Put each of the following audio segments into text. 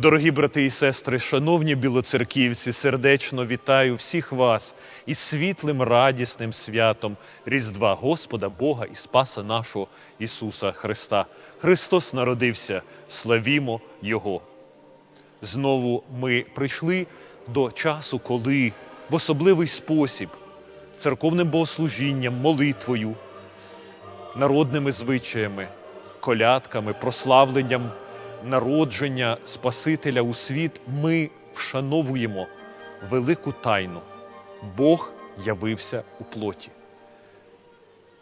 Дорогі брати і сестри, шановні білоцерківці, сердечно вітаю всіх вас із світлим радісним святом Різдва Господа Бога і Спаса нашого Ісуса Христа. Христос народився, славімо Його. Знову ми прийшли до часу, коли в особливий спосіб церковним богослужінням, молитвою, народними звичаями, колядками, прославленням народження Спасителя у світ ми вшановуємо велику тайну. Бог явився у плоті.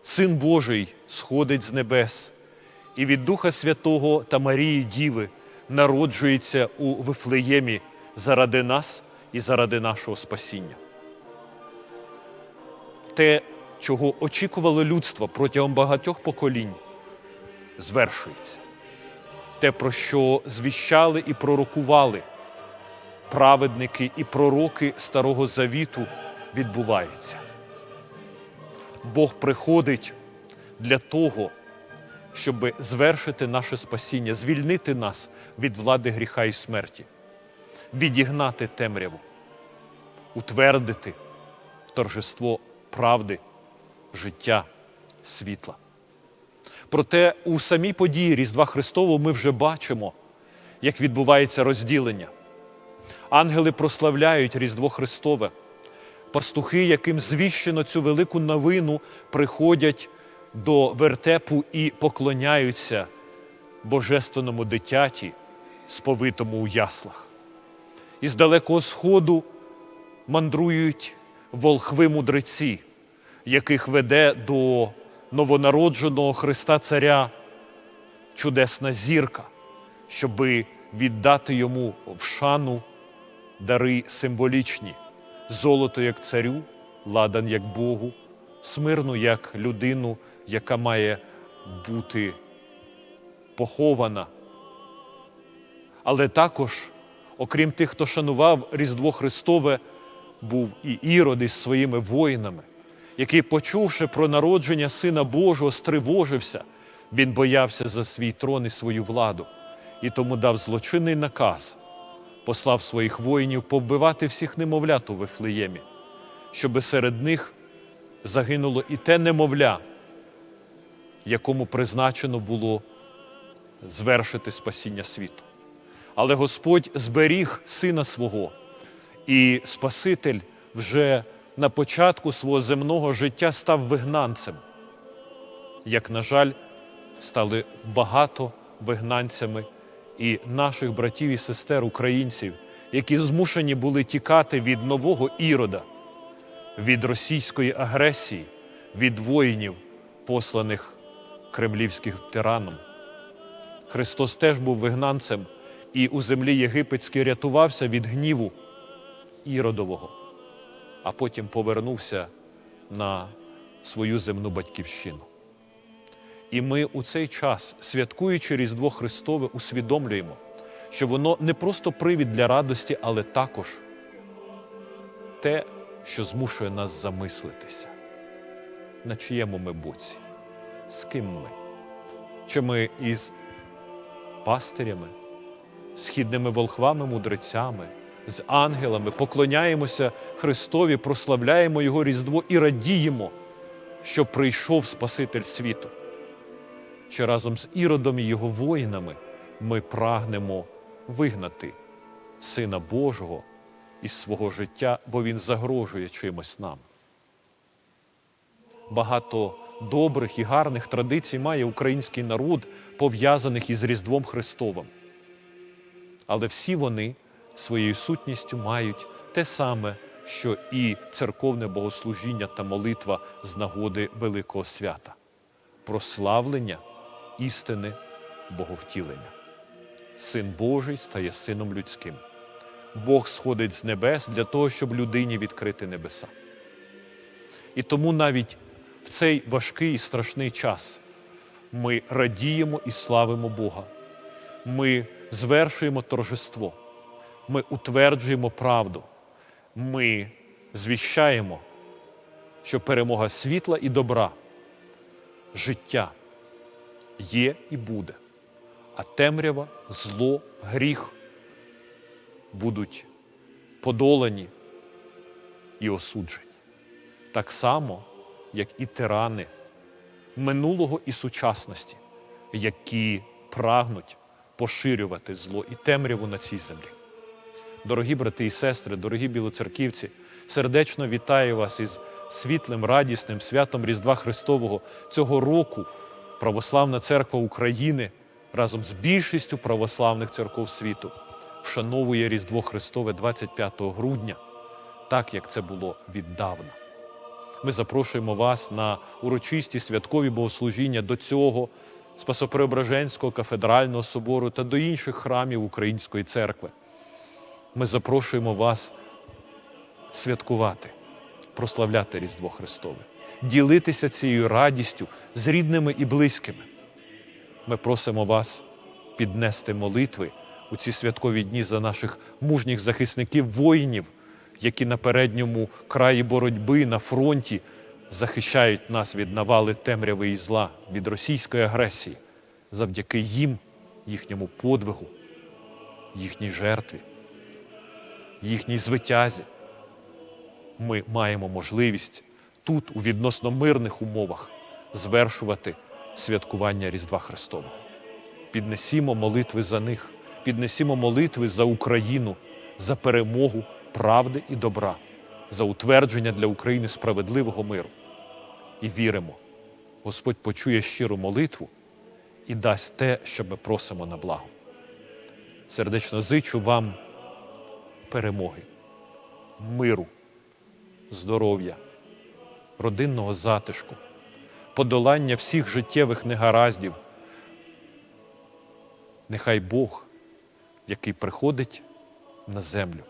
Син Божий сходить з небес, і від Духа Святого та Марії Діви народжується у Вифлеємі заради нас і заради нашого спасіння. Те, чого очікувало людство протягом багатьох поколінь, звершується. Те, про що звіщали і пророкували праведники і пророки Старого Завіту, відбувається. Бог приходить для того, щоб звершити наше спасіння, звільнити нас від влади гріха і смерті, відігнати темряву, утвердити торжество правди, життя, світла. Проте у самій події Різдва Христового ми вже бачимо, як відбувається розділення. Ангели прославляють Різдво Христове. Пастухи, яким звіщено цю велику новину, приходять до вертепу і поклоняються божественному дитяті, сповитому у яслах. Із далекого сходу мандрують волхви мудреці, яких веде до новонародженого Христа Царя чудесна зірка, щоби віддати йому в шану дари символічні, золото як царю, ладан як Богу, смирну як людину, яка має бути похована. Але також, окрім тих, хто шанував Різдво Христове, був і Ірод із своїми воїнами, який, почувши про народження Сина Божого, стривожився, він боявся за свій трон і свою владу, і тому дав злочинний наказ, послав своїх воїнів повбивати всіх немовлят у Вифлеємі, щоби серед них загинуло і те немовля, якому призначено було звершити спасіння світу. Але Господь зберіг сина свого, і Спаситель вже на початку свого земного життя став вигнанцем. Як, на жаль, стали багато вигнанцями і наших братів і сестер, українців, які змушені були тікати від нового ірода, від російської агресії, від воїнів, посланих кремлівських тираном. Христос теж був вигнанцем і у землі єгипетській рятувався від гніву Іродового, а потім повернувся на свою земну батьківщину. І ми у цей час, святкуючи Різдво Христове, усвідомлюємо, що воно не просто привід для радості, але також те, що змушує нас замислитися, на чиєму ми боці, з ким ми, чи ми із пастирями, східними волхвами, мудрецями, з ангелами поклоняємося Христові, прославляємо Його Різдво і радіємо, що прийшов Спаситель світу. Чи разом з Іродом і його воїнами ми прагнемо вигнати Сина Божого із свого життя, бо Він загрожує чимось нам. Багато добрих і гарних традицій має український народ, пов'язаних із Різдвом Христовим. Але всі вони своєю сутністю мають те саме, що і церковне богослужіння та молитва з нагоди Великого свята прославлення істини Боговтілення. Син Божий стає сином людським. Бог сходить з небес для того, щоб людині відкрити небеса. І тому навіть в цей важкий і страшний час ми радіємо і славимо Бога. Ми звершуємо торжество, ми утверджуємо правду, ми звіщаємо, що перемога світла і добра, життя є і буде а темрява, зло, гріх будуть подолані і осуджені. Так само, як і тирани минулого і сучасності, які прагнуть поширювати зло і темряву на цій землі. Дорогі брати і сестри, дорогі білоцерківці, сердечно вітаю вас із світлим, радісним святом Різдва Христового цього року. Православна церква України разом з більшістю православних церков світу вшановує Різдво Христове 25 грудня, так як це було віддавна. Ми запрошуємо вас на урочисті святкові богослужіння до цього Спасопреображенського кафедрального собору та до інших храмів Української церкви. Ми запрошуємо вас святкувати, прославляти Різдво Христове, ділитися цією радістю з рідними і близькими. Ми просимо вас піднести молитви у ці святкові дні за наших мужніх захисників, воїнів, які на передньому краї боротьби на фронті захищають нас від навали темряви і зла, від російської агресії, завдяки їм, їхньому подвигу, їхній жертві, їхній звитязі. Ми маємо можливість тут, у відносно мирних умовах, звершувати святкування Різдва Христового. Піднесімо молитви за них, піднесімо молитви за Україну, за перемогу правди і добра, за утвердження для України справедливого миру. І віримо, Господь почує щиру молитву і дасть те, що ми просимо на благо. Сердечно зичу вам перемоги, миру, здоров'я, родинного затишку, подолання всіх життєвих негараздів. Нехай Бог, який приходить на землю,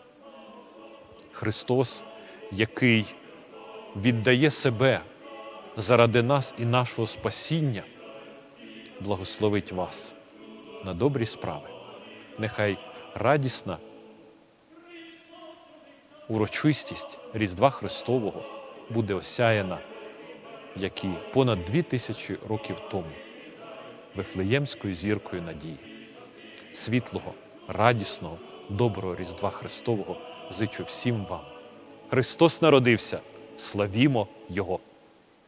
Христос, який віддає себе заради нас і нашого спасіння, благословить вас на добрі справи. Нехай радісна урочистість Різдва Христового буде осяяна, як і понад дві тисячі років тому, Вифлеємською зіркою надії. Світлого, радісного, доброго Різдва Христового зичу всім вам. Христос народився, славімо Його!